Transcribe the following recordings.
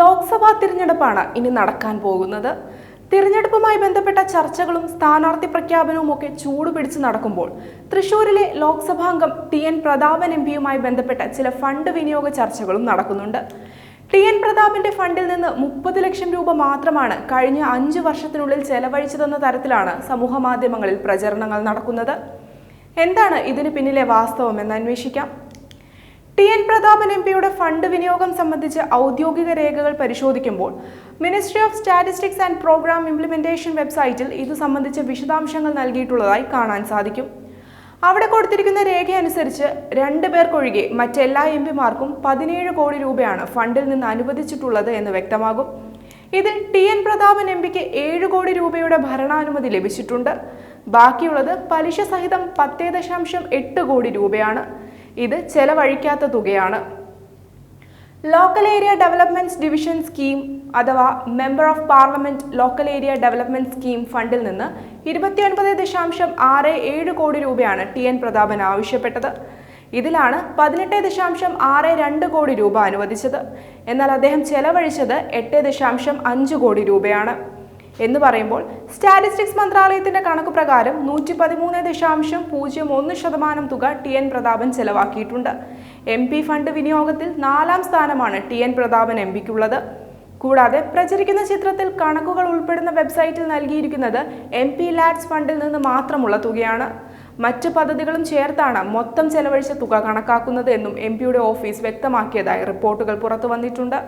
ലോക്സഭാ തിരഞ്ഞെടുപ്പാണ് ഇനി നടക്കാൻ പോകുന്നത്. തിരഞ്ഞെടുപ്പുമായി ബന്ധപ്പെട്ട ചർച്ചകളും സ്ഥാനാർത്ഥി പ്രഖ്യാപനവും ഒക്കെ ചൂടുപിടിച്ച് നടക്കുമ്പോൾ തൃശൂരിലെ ലോക്സഭാംഗം ടി എൻ പ്രതാപൻ എം പിയുമായി ബന്ധപ്പെട്ട ചില ഫണ്ട് വിനിയോഗ ചർച്ചകളും നടക്കുന്നുണ്ട്. ടി എൻ പ്രതാപിന്റെ ഫണ്ടിൽ നിന്ന് മുപ്പത് ലക്ഷം രൂപ മാത്രമാണ് കഴിഞ്ഞ അഞ്ചു വർഷത്തിനുള്ളിൽ ചെലവഴിച്ചതെന്ന തരത്തിലാണ് സമൂഹ മാധ്യമങ്ങളിൽ പ്രചരണങ്ങൾ നടക്കുന്നത്. എന്താണ് ഇതിന് പിന്നിലെ വാസ്തവം എന്ന് അന്വേഷിക്കാം. ടി എൻ പ്രതാപൻ എം പിയുടെ ഫണ്ട് വിനിയോഗം സംബന്ധിച്ച് ഔദ്യോഗിക രേഖകൾ പരിശോധിക്കുമ്പോൾ ministry of statistics and programme implementation വെബ്സൈറ്റിൽ ഇത് സംബന്ധിച്ച വിശദാംശങ്ങൾ നൽകിയിട്ടുള്ളതായി കാണാൻ സാധിക്കും. അവിടെ കൊടുത്തിരിക്കുന്ന രേഖ അനുസരിച്ച് രണ്ട് പേർക്കൊഴികെ മറ്റെല്ലാ എം പിമാർക്കും പതിനേഴ് കോടി രൂപയാണ് ഫണ്ടിൽ നിന്ന് അനുവദിച്ചിട്ടുള്ളത് എന്ന് വ്യക്തമാകും. ഇതിൽ ടി എൻ പ്രതാപൻ എം പിക്ക് ഏഴ് കോടി രൂപയുടെ ഭരണാനുമതി ലഭിച്ചിട്ടുണ്ട്. ബാക്കിയുള്ളത് പലിശ സഹിതം പത്തേ ദശാംശം എട്ട് കോടി രൂപയാണ്. ഇത് ചെലവഴിക്കാത്ത തുകയാണ്. Local area development division scheme അഥവാ member of parliament local area development scheme ഫണ്ടിൽ നിന്ന് ഇരുപത്തിയൊൻപത് ദശാംശം ആറ് ഏഴ് കോടി രൂപയാണ് ടി എൻ പ്രതാപൻ ആവശ്യപ്പെട്ടത്. ഇതിലാണ് പതിനെട്ട് ദശാംശം ആറ് രണ്ട് കോടി രൂപ അനുവദിച്ചത്. എന്നാൽ അദ്ദേഹം ചെലവഴിച്ചത് എട്ട് ദശാംശം അഞ്ച് കോടി രൂപയാണ്. എന്ന് പറയുമ്പോൾ സ്റ്റാറ്റിസ്റ്റിക്സ് മന്ത്രാലയത്തിന്റെ കണക്ക് പ്രകാരം നൂറ്റി പതിമൂന്ന് ദശാംശം പൂജ്യം ഒന്ന് ശതമാനം തുക ടി എൻ പ്രതാപൻ ചെലവാക്കിയിട്ടുണ്ട്. എം പി ഫണ്ട് വിനിയോഗത്തിൽ നാലാം സ്ഥാനമാണ് ടി എൻ പ്രതാപൻ എം പിക്കുള്ളത്. കൂടാതെ പ്രചരിക്കുന്ന ചിത്രത്തിൽ കണക്കുകൾ ഉൾപ്പെടുന്ന വെബ്സൈറ്റിൽ നൽകിയിരിക്കുന്നത് എം പി ലാഡ്സ് ഫണ്ടിൽ നിന്ന് മാത്രമുള്ള തുകയാണ്. മറ്റ് പദ്ധതികളും ചേർത്താണ് മൊത്തം ചെലവഴിച്ച തുക കണക്കാക്കുന്നത് എന്നും എം പിയുടെ ഓഫീസ് വ്യക്തമാക്കിയതായി റിപ്പോർട്ടുകൾ പുറത്തു വന്നിട്ടുണ്ട്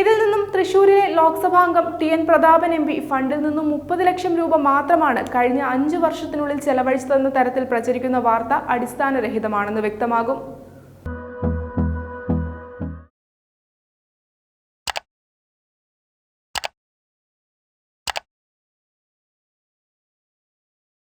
ഇതിൽ നിന്നും തൃശൂരിലെ ലോക്സഭാംഗം T N Prathapan M P ഫണ്ടിൽ നിന്നും മുപ്പത് ലക്ഷം രൂപ മാത്രമാണ് കഴിഞ്ഞ അഞ്ചു വർഷത്തിനുള്ളിൽ ചെലവഴിച്ചതെന്ന തരത്തിൽ പ്രചരിക്കുന്ന വാർത്ത അടിസ്ഥാനരഹിതമാണെന്ന് വ്യക്തമാകും.